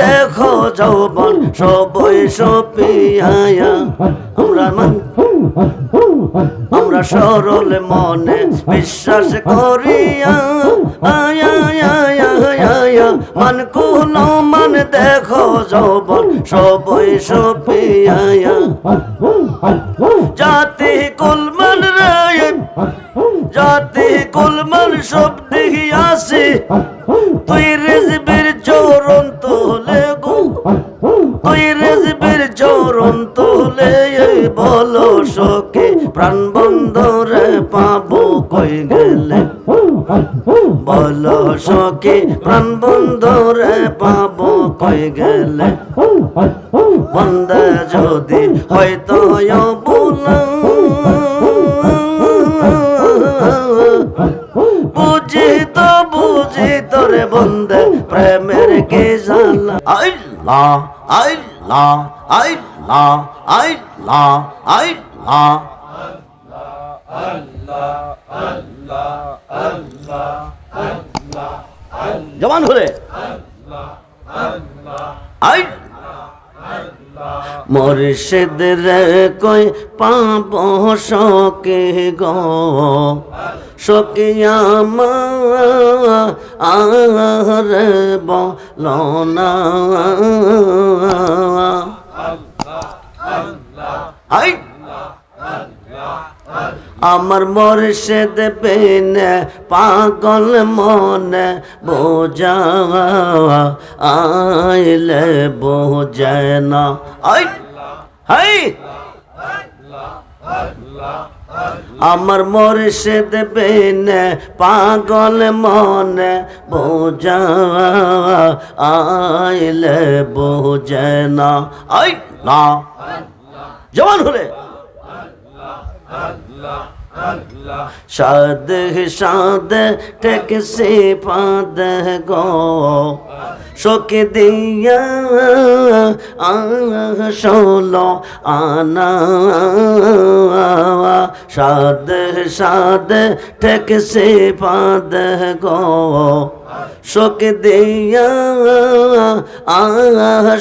দেখো যৌবন, সবই সপিয়া আমরা মান আমরা সরল মনে বিশ্বাস করিয়া। আয়া আয়া আয়া মান কোন মান দেখো যৌবন, সবই সপিয়া জাতি কুলমান রে জাতি কুলমান সব দেখি আসে তুই রেজবির চরণ তোলে গো। তুই রেজবির চরণ তোলে বলো শোকে প্রাণ বন্ধরে পাবো কই গেলে। বলো শোকে প্রাণ বন্ধরে পাবো কই গেলে। বন্দে যদি হয়তো বলা বুঝি তো বুঝি তোরে বন্দে প্রেমের কে জালা লা আই লা আই লা জবান আই। মুর্শিদ রে কই পাব শোকে গো? শোকিয়া মা আর বলনা। আই আমার মোরশেদ পেন পাগল মনে বোঝা আইলে বোঝে না। হাই। আমার মোরশেদ পেন পাগল মনে বোঝা আইলে বোঝে না। আই, না। জবান হলে সাদ সাদ টেকসে পাদ গো। শোক দিয়া ষোলো আনা সাদ সাদ টেকসে পাদ গো। শোক দিয়া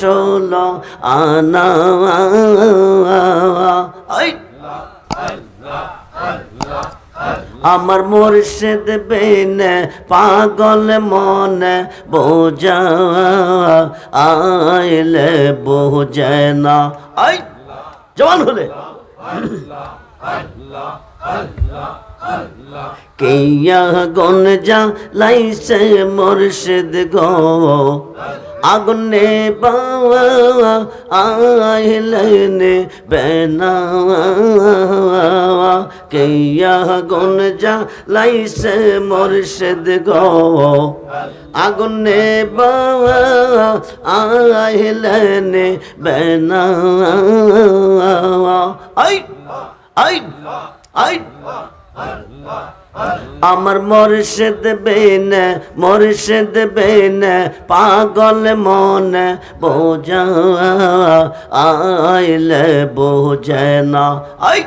ষোলো আনা আই আমার মুর্শিদ বেন পাগল মনে বোঝা আইলে বোঝে না। আই জবান হলে। কেয়া গন যা লাইছে মুর্শিদ গো। আগুনে বাবা আইলেনে বেনা কেয়া গন যা লাইছে মুর্শিদ গো। আগুনে বাবা আইলেনে বেনা আই আই আই। আমার মর্ষেদ বেন মর্ষেদ বেন, পাগল মন, বোঝা আইলে বোঝে না। আই!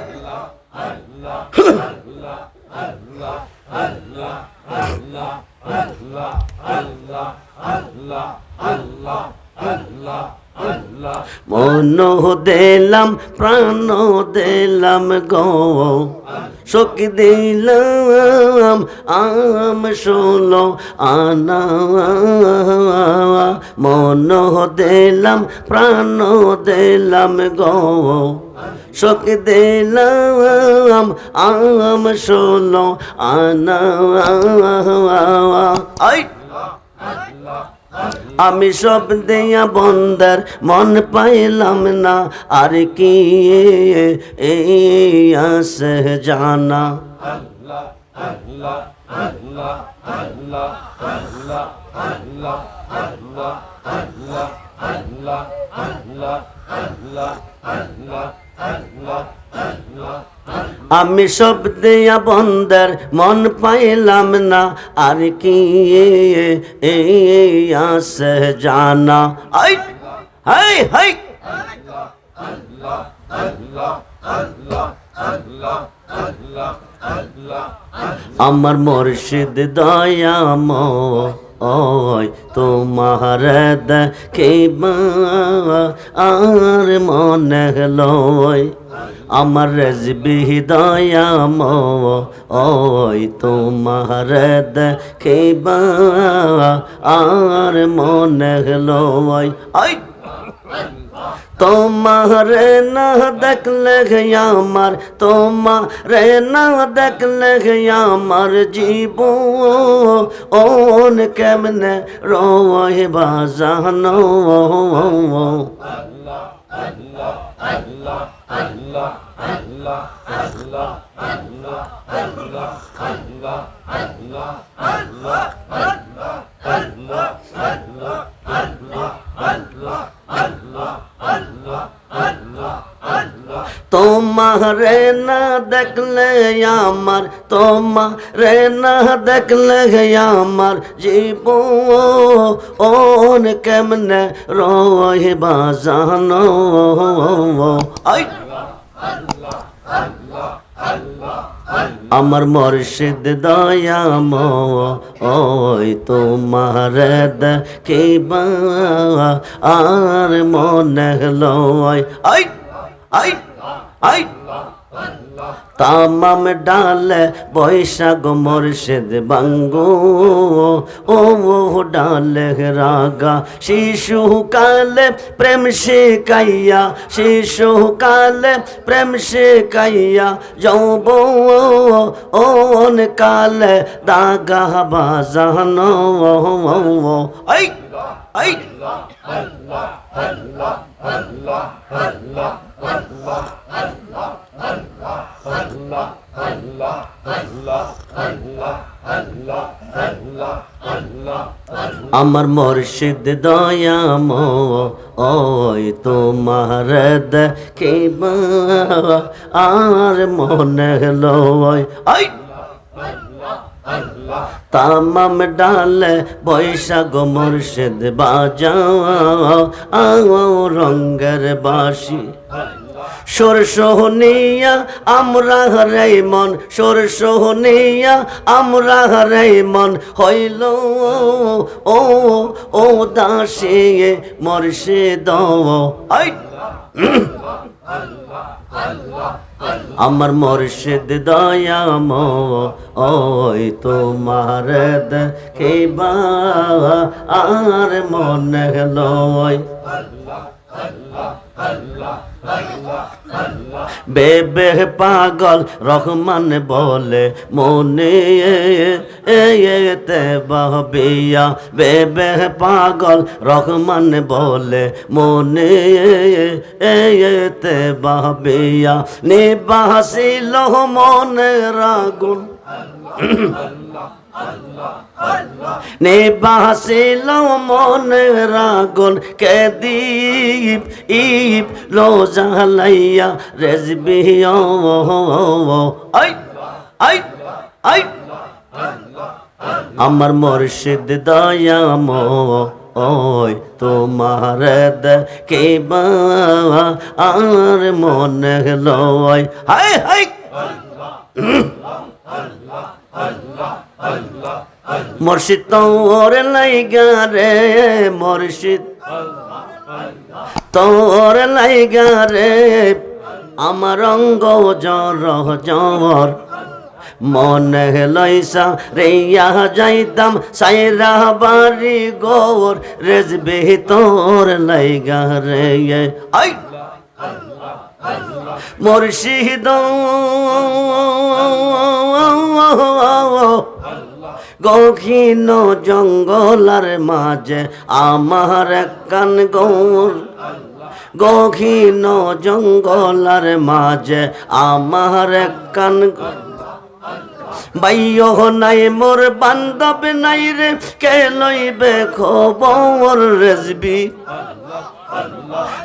মন দিলাম, প্রাণ দিলাম গো। শোক দিলাম, আম শোনো আনা মন দিলাম, প্রাণ দিলাম গো। শোক দিলাম, আম শোনো আনা আমি সব দেয়া বন্দার মন পাইলাম না। আর কি এই আসে জানা? আমি সব দেয়া বন্দার মন পাইলাম না আর কি আসে জানা। হাই হাই। আমার মুর্শিদ দয়াম তোমার দেখিবা আর মনে লয়। আমার রেজবি দয়াম ওই তোমার দেখিবা আর মনে লয়। তোমারে না দেখলে আমার তোমারে না দেখলে আমার জীব ওন কেমনে রয় বাজানো তোমারে না দেখলে আমার, তোমারে না দেখলে আমার জীব ওন কেমনে রয় বাজানো আই। আমার মর্শিদ দয়াম, ওই তোমার দেখিবা, আর মনে লয়। আই আই। তামাম ডালে বৈশাখ মর্ষেদ বাঙ্গো। ও ডালে রাগা। শিশু কালে প্রেম শিকাইয়া শিশু কালে প্রেম শিকাইয়া যৌব। ওন কালে দাগা বাজানো। আই! আই! আমার মুর্শিদ দয়াম ওই তোমার দেখিবা আর মনে লয়। আই! তামাম ডালে বৈশাখ মুর্শিদ বাজাও রঙ্গের বাসি সুর সোহনিয়া, আমরা রে মন, সুর সোহনিয়া, আমরা রে মন হইল, ও ও দাসে মর্ষিদ আই! আমার মর্ষিদ দয়াম ওই তোমার দেখিবা আর মনে লয়। বেবে পাগল রহমান বলে মনে এতে বাবিয়া। বেবে পাগল রহমান বলে মনে এতে বাবিয়া। নিবাসিল মনে রাগুন নিবাসিল মনে রাগুন কে দীপ, ইপ লোজালাইয়া রেজবি আমার মুর্শিদ দয়াম, ওই তোমার দেখিবা আর মনে লয়। হাই হাই মুর্শিদ তোর লাইগা রে মুর্শিদ তোর লাইগা রে আমার অঙ্গ জ্বর জ্বর মনে লইসা রেয়া যাইতাম সাইরা বাড়ি গোর রেজবে তোর লাইগা রে আই মুর্শিদ গহীন জঙ্গলার মাঝে আমার কান গৌর। গহীন জঙ্গলার মাঝে আমার কান বাইয় নাই, মোর বান্ধব নাই রে, কে লইবে খবর রেজবি?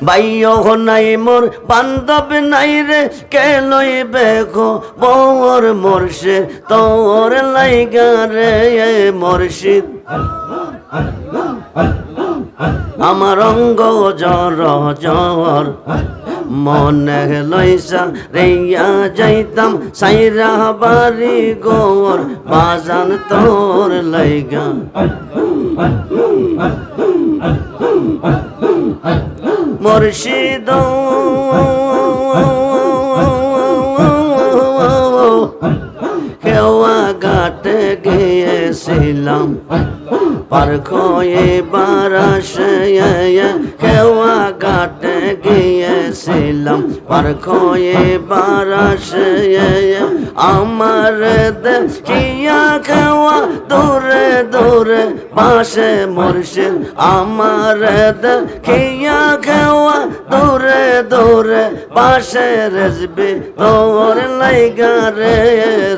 বাইয় নাই, মোর বান্ধব নাই রে, কে লইবে খবর মোরশে তোর লাইগা রে মুর্শিদ। আমার অঙ্গ জ্বর জ্বর মনে লইসা রেইয়া যাইতাম, সাইরা বাড়ি গোর বাজান তোর লাইগা। মুর্শিদ কেওয়া গাতে গিয়েছিলাম পার খয়ে বারাসে কেওয়া ঘাটে গিয়েছিলাম পার খয়ে বারাসে আমার দেখিয়া কেওয়া দূরে দূরে পাশে মুর্শিদ আমার দেখিয়া কেওয়া দূরে দূরে পাশে রেজবি তোর লাইগা রে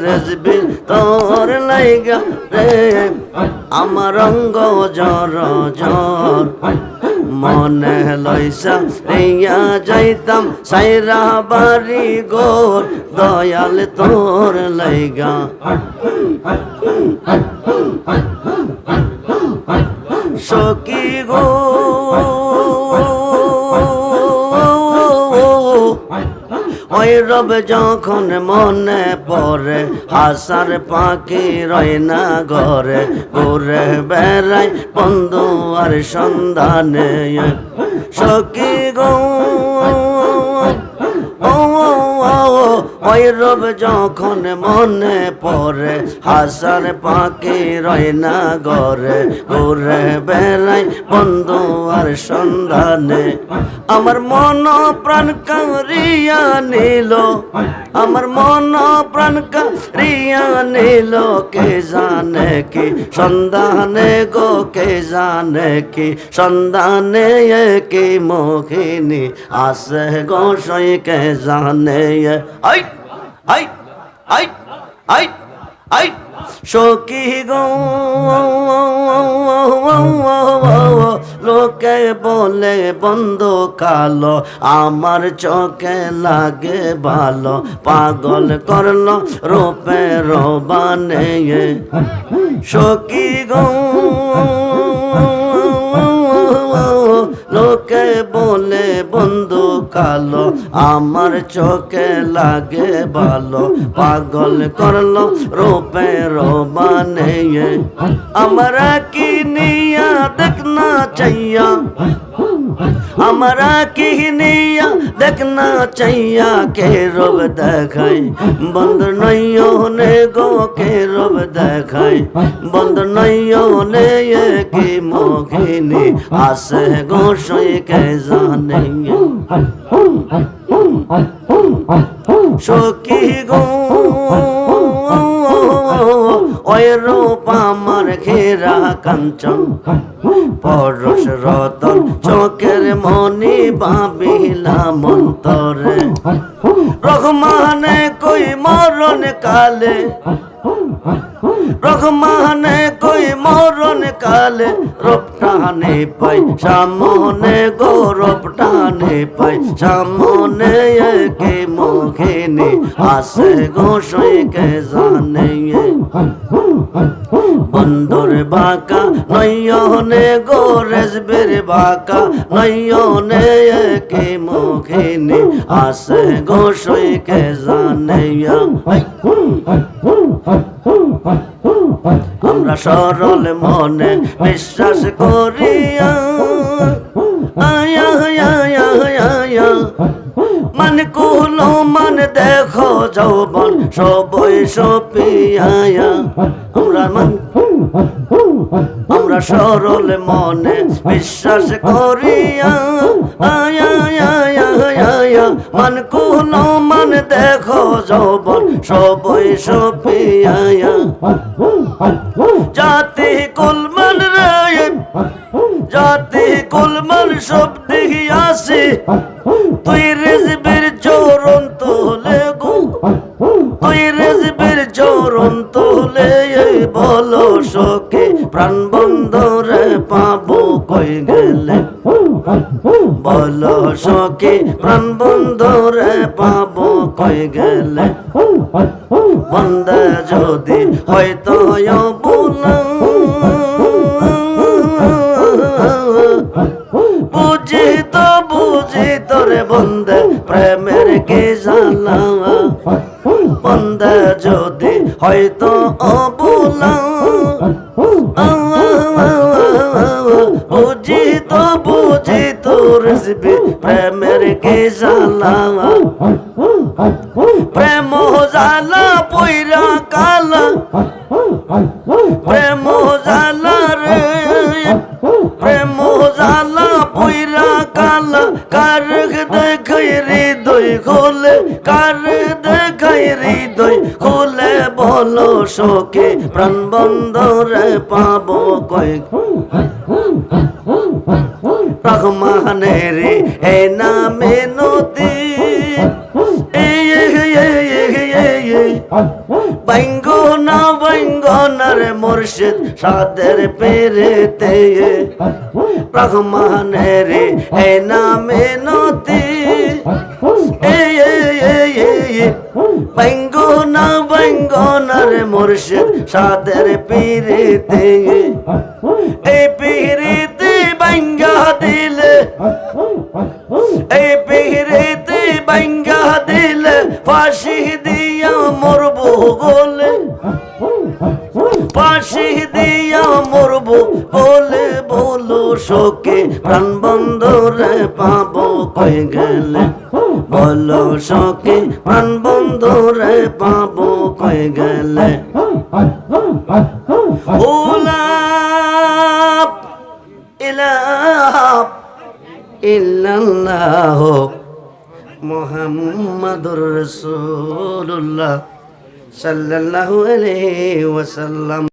রেজবি তোর লাইগা রে আমার অঙ্গ জর জর মনে লইসা রেয়া যাইতাম, সাইরা বাড়ি গোর। দয়াল তোর লাইগা। সকি গো ওই যখন মনে পরে হাসার পাখি রয় না ঘরে। ঘুরে বেড়াই বন্ধু আর সন্ধানে। সকি গো ওই রব যখন মনে পড়ে হাসার পাখি রয় না ঘরে, ঘুরে বেড়াই বন্ধু আর সন্ধানে। আমার মন প্রাণ কারিয়া নিল, আমার মন প্রাণ কারিয়া নিল, কে জানে কি সন্ধানে গো, কে জানে কি সন্ধানে কি মুখিনী আসে গো সই, কে জানে আই! আই আই আই আই। সখী গো, লোকে বলে বন্ধ কালো, আমার চোখে লাগে ভালো। পাগল করল রূপে রোবানে। সখী গো লোকে বলে, বন্ধু কালো, আমার চোখে লাগে ভালো পাগল করল রূপে রোবানে আমরা কি নিয়া দেখনা চাইয়া? আমরা কি নিয়া দেখনা চাইয়া কে রব দেখাই বন্ধ নইও নে গো কে রব দেখাই বন্ধ নইও নে কি মোহিনী আসে গো সই কে জানে সখী গো ওই রূপ আমার ঘেরা কাঞ্চন পরশ রতন চোখের মনি ভাবিলা মন্তরে। রহমানে কই মরণ কালে? রহমানে কই মরণ কালে? রূপটানে পাই, সামনে গৌরব টানে পাই, সামনে কে মুখেনি আসে গোসই কে জানে। বন্দর বাঁকা, নয়নে গোরেজবের বাঁকা, নয়নে কে মুখেনি আসে গোসই কে জানে আমরা সরল মনে বিশ্বাস করিয়া। আয়া আয়া আয়া আয়া। মান কুলো মান দেখো যৌবন সবই সপিয়া আমরা মান আমরা সরল মনে বিশ্বাস করিয়া। আয়া আয়া আয়া মান কুলো মান দেখো যৌবন, সবই সপিয়া জাতি কুলমান রায়। জাতি কুলমান সব দেখি আসে। তুই রেজবের চরণ তোলে গো। তুই রেজবের চরণ তোলে বলো শোকে, প্রাণ বন্ধরে পাবো কই গেলে? বলো শোকে, প্রাণ বন্ধরে পাবো কই গেলে? বন্ধে যদি হয়তো বলা বুঝি তো, বুঝি তোর বন্দে প্রেমের কি জালা বন্দে যদি হয়তো বুঝি তো, বুঝি তোর প্রেমের কি জালা প্রেম জালা প্রাণ বন্ধরে পাবো কয় রহমানের এ নামে নদী। বাইঙ্গ না বাইঙ্গ না রে মুর্শিদ সাদের পেরেতে। রহমানের এ নামে নদী। বাইঙ্গ না বাইঙ্গ না রে মুর্শিদ সাদের পেরেতে। এই পিরিতে বাইঙ্গা দিলে, এই পিরিতে বাইঙ্গা দিলে ফাঁসি দিয়া মরবো গোলে ফাঁসি দিয়া মরবো বলে বলো, শোকে প্রাণ বন্ধরে পাবো কই গেলে? বলো শোকে প্রাণ বন্ধরে পাবো কই গেলে? উলাপ, ইলাপ, ইল্লাল্লাহ, মুহাম্মাদুর রাসূলুল্লাহ সাল্লাল্লাহু আলাইহি ওয়াসাল্লাম।